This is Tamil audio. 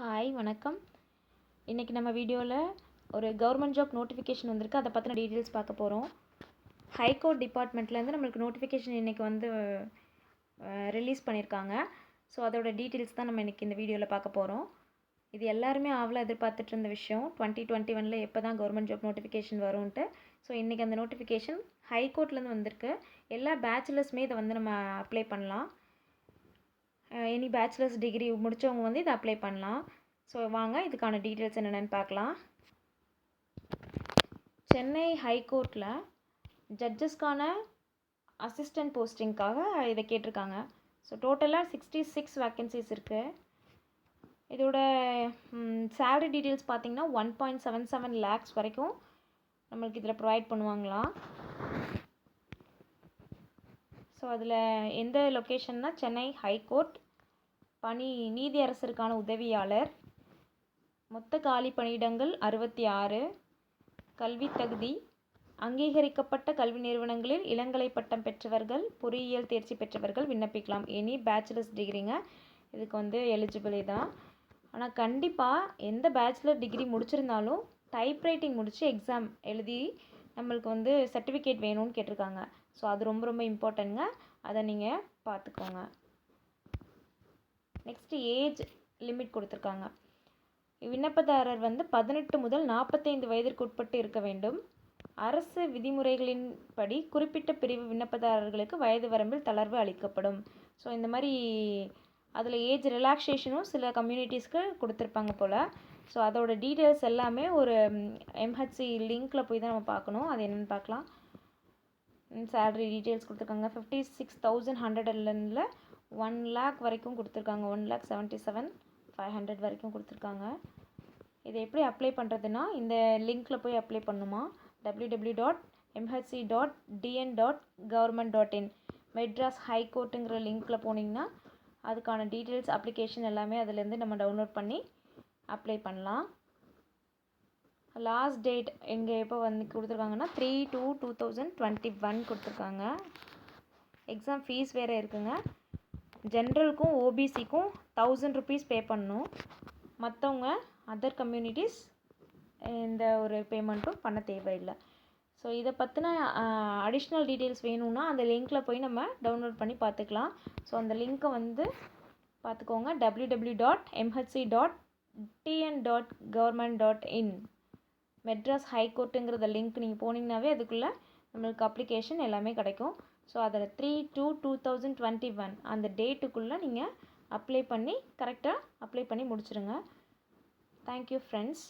ஹாய் வணக்கம். இன்றைக்கி நம்ம வீடியோவில் ஒரு கவர்மெண்ட் ஜாப் நோட்டிஃபிகேஷன் வந்திருக்கு. அதை பற்றின டீட்டெயில்ஸ் பார்க்க போகிறோம் ஹைகோர்ட் டிபார்ட்மெண்ட்லேருந்து நம்மளுக்கு நோட்டிஃபிகேஷன் இன்றைக்கி வந்து ரிலீஸ் பண்ணியிருக்காங்க ஸோ அதோட டீட்டெயில்ஸ் தான் நம்ம இன்றைக்கி இந்த வீடியோவில் பார்க்க போகிறோம் இது எல்லாருமே ஆவலாக எதிர்பார்த்துட்டு இருந்த விஷயம். டுவெண்ட்டி டுவெண்ட்டி ஒனில் எப்போ தான் கவர்மெண்ட் ஜாப் நோட்டிஃபிகேஷன் வரும்ன்ட்டு. ஸோ இன்றைக்கி அந்த நோட்டிஃபிகேஷன் ஹைகோர்ட்லேருந்து வந்திருக்கு. எல்லா பேச்சுலர்ஸுமே இதை வந்து நம்ம அப்ளை பண்ணலாம். எனி பேச்சுலர்ஸ் டிகிரி முடித்தவங்க வந்து இதை அப்ளை பண்ணலாம். ஸோ வாங்க இதுக்கான டீட்டெயில்ஸ் என்னென்னு பார்க்கலாம். சென்னை ஹைகோர்ட்டில் ஜட்ஜஸ்க்கான அசிஸ்டன்ட் போஸ்டிங்க்காக இதை கேட்டிருக்காங்க. ஸோ டோட்டலாக சிக்ஸ்டி சிக்ஸ் வேக்கன்சிஸ் இருக்குது இதோட சேலரி டீட்டெயில்ஸ் பார்த்தீங்கன்னா one point seven seven lakhs வரைக்கும் நம்மளுக்கு இதில் ப்ரொவைட் பண்ணுவாங்களாம். அதில் எந்த லொக்கேஷன்னா சென்னை ஹைகோர்ட் பணி நீதியரசருக்கான உதவியாளர். மொத்த காலி பணியிடங்கள் அறுபத்தி ஆறு. கல்வி தகுதி. அங்கீகரிக்கப்பட்ட கல்வி நிறுவனங்களில் இளங்கலை பட்டம் பெற்றவர்கள் பொறியியல் தேர்ச்சி பெற்றவர்கள் விண்ணப்பிக்கலாம். எனி பேச்சுலர்ஸ் டிகிரிங்க இதுக்கு வந்து எலிஜிபிளி தான். ஆனால் கண்டிப்பாக எந்த பேச்சுலர் டிகிரி முடிச்சிருந்தாலும் டைப்ரைட்டிங் முடித்து எக்ஸாம் எழுதி நம்மளுக்கு வந்து சர்டிஃபிகேட் வேணும்னு கேட்டிருக்காங்க. ஸோ அது ரொம்ப ரொம்ப இம்பார்ட்டன்ங்க அதை நீங்கள் பார்த்துக்கோங்க. நெக்ஸ்ட்டு ஏஜ் லிமிட் கொடுத்துருக்காங்க. விண்ணப்பதாரர் வந்து பதினெட்டு முதல் நாற்பத்தைந்து வயதிற்கு உட்பட்டு இருக்க வேண்டும். அரசு விதிமுறைகளின்படி குறிப்பிட்ட பிரிவு விண்ணப்பதாரர்களுக்கு வயது வரம்பில் தளர்வு அளிக்கப்படும். ஸோ இந்த மாதிரி அதில் ஏஜ் ரிலாக்ஸேஷனும் சில கம்யூனிட்டிஸ்க்கு கொடுத்துருப்பாங்க போல். ஸோ அதோட டீட்டெயில்ஸ் எல்லாமே ஒரு எம்ஹெச்சி லிங்க்கில் போய் தான் நம்ம பார்க்கணும். அது என்னென்னு பார்க்கலாம். சேலரி டீட்டெயில்ஸ் கொடுத்துருக்காங்க. ஃபிஃப்டி சிக்ஸ் தௌசண்ட் ஹண்ட்ரட்லேருந்தில் ஒன் லேக் வரைக்கும் கொடுத்துருக்காங்க. One lakh seventy seven five hundred வரைக்கும் கொடுத்துருக்காங்க. இதை எப்படி அப்ளை பண்ணுறதுன்னா இந்த லிங்க்கில் போய் அப்ளை பண்ணுமா. W W dot MHC dot TN dot government dot in Madras ஹைகோர்ட்டுங்கிற லிங்க்கில் போனீங்கன்னா அதுக்கான டீட்டெயில்ஸ் அப்ளிகேஷன் எல்லாமே அதுலேருந்து நம்ம டவுன்லோட் பண்ணி அப்ளை பண்ணலாம். லாஸ்ட் டேட் எங்கே எப்போ வந்து கொடுத்துருக்காங்கன்னா three two two thousand twenty one கொடுத்துருக்காங்க. எக்ஸாம் ஃபீஸ் வேறு இருக்குங்க. ஜென்ரலுக்கும் ஓபிசிக்கும் தௌசண்ட் ருபீஸ் பே பண்ணணும். மற்றவங்க அதர் கம்யூனிட்டிஸ் இந்த ஒரு பேமெண்ட்டும் பண்ண தேவையில்லை. ஸோ இதை பற்றின அடிஷ்னல் டீட்டெயில்ஸ் வேணும்னா அந்த லிங்க்கில் போய் நம்ம டவுன்லோட் பண்ணி பார்த்துக்கலாம். ஸோ அந்த லிங்க்கை வந்து பார்த்துக்கோங்க. W W dot MHC dot TN dot government dot in Madras ஹைகோர்ட்டுங்கிறத link நீங்கள் போனீங்கன்னாவே அதுக்குள்ளே நம்மளுக்கு அப்ளிகேஷன் எல்லாமே கிடைக்கும். ஸோ அதில் three two two thousand twenty one அந்த டேட்டுக்குள்ளே நீங்கள் அப்ளை பண்ணி கரெக்டாக அப்ளை பண்ணி முடிச்சிடுங்க தேங்க்யூ ஃப்ரெண்ட்ஸ்